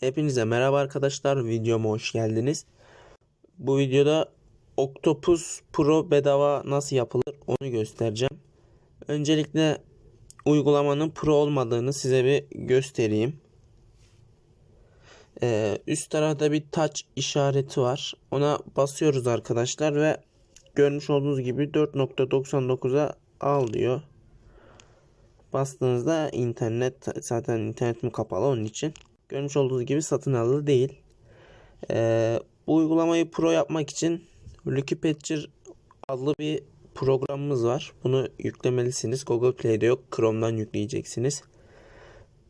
Hepinize merhaba arkadaşlar. Videoma hoş geldiniz. Bu videoda Octopus Pro bedava nasıl yapılır onu göstereceğim. Öncelikle uygulamanın pro olmadığını size bir göstereyim. Ee, üst tarafta bir touch işareti var. Ona basıyoruz arkadaşlar ve görmüş olduğunuz gibi 4.99'a al diyor. Bastığınızda internet zaten internetim kapalı onun için. Görmüş olduğunuz gibi satın alınır değil. Ee, bu uygulamayı pro yapmak için Wikipedia adlı bir programımız var. Bunu yüklemelisiniz. Google Play'de yok. Chrome'dan yükleyeceksiniz.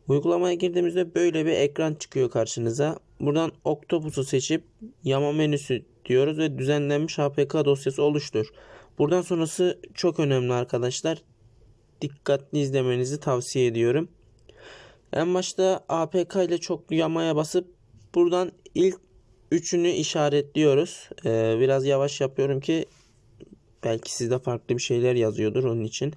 Uygulamaya girdiğimizde böyle bir ekran çıkıyor karşınıza. Buradan Octopus'u seçip yama menüsü diyoruz ve düzenlenmiş APK dosyası oluştur. Buradan sonrası çok önemli arkadaşlar. Dikkatli izlemenizi tavsiye ediyorum. En başta APK ile çoklu yamaya basıp buradan ilk üçünü işaretliyoruz. Ee, biraz yavaş yapıyorum ki belki sizde farklı bir şeyler yazıyordur onun için.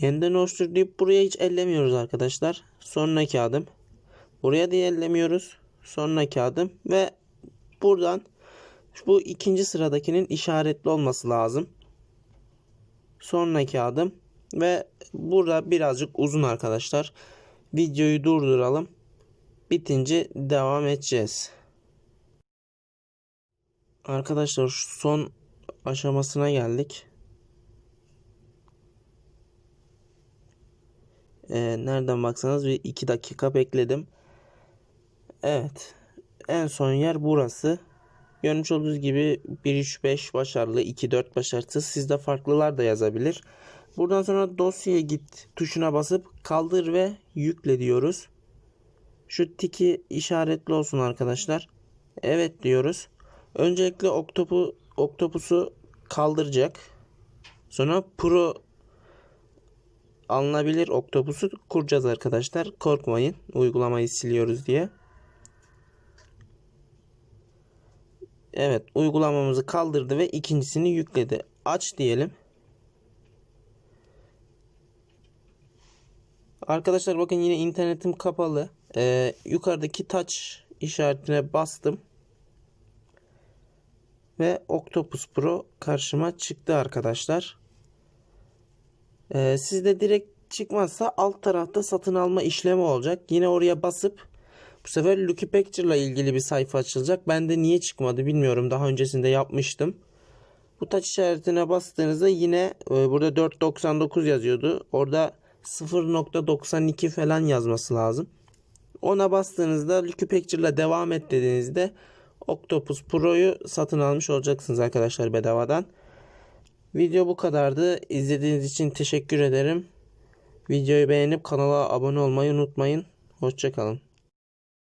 Yeniden oluştur deyip buraya hiç ellemiyoruz arkadaşlar. Sonraki adım. Buraya da ellemiyoruz. Sonraki adım ve buradan bu ikinci sıradakinin işaretli olması lazım. Sonraki adım ve burada birazcık uzun arkadaşlar. Videoyu durduralım. Bitince devam edeceğiz. Arkadaşlar son aşamasına geldik. Ee, nereden baksanız bir 2 dakika bekledim. Evet. En son yer burası. Görmüş olduğunuz gibi 1-3-5 başarılı, 2-4 başarısız. Sizde farklılar da yazabilir. Buradan sonra dosyaya git tuşuna basıp kaldır ve yükle diyoruz. Şu tiki işaretli olsun arkadaşlar. Evet diyoruz. Öncelikle Octopu, Octopus'u kaldıracak. Sonra Pro alınabilir Octopus'u kuracağız arkadaşlar. Korkmayın. Uygulamayı siliyoruz diye. Evet uygulamamızı kaldırdı ve ikincisini yükledi. Aç diyelim. Arkadaşlar bakın yine internetim kapalı. Ee, yukarıdaki touch işaretine bastım. Ve Octopus Pro karşıma çıktı arkadaşlar. Ee, sizde direkt çıkmazsa alt tarafta satın alma işlemi olacak. Yine oraya basıp bu sefer Lucky Picture ile ilgili bir sayfa açılacak. Bende niye çıkmadı bilmiyorum. Daha öncesinde yapmıştım. Bu touch işaretine bastığınızda yine e, burada 4.99 yazıyordu. Orada 0.92 falan yazması lazım. Ona bastığınızda Lucky Picture ile devam et dediğinizde Octopus Pro'yu satın almış olacaksınız arkadaşlar bedavadan. Video bu kadardı. İzlediğiniz için teşekkür ederim. Videoyu beğenip kanala abone olmayı unutmayın. Hoşçakalın.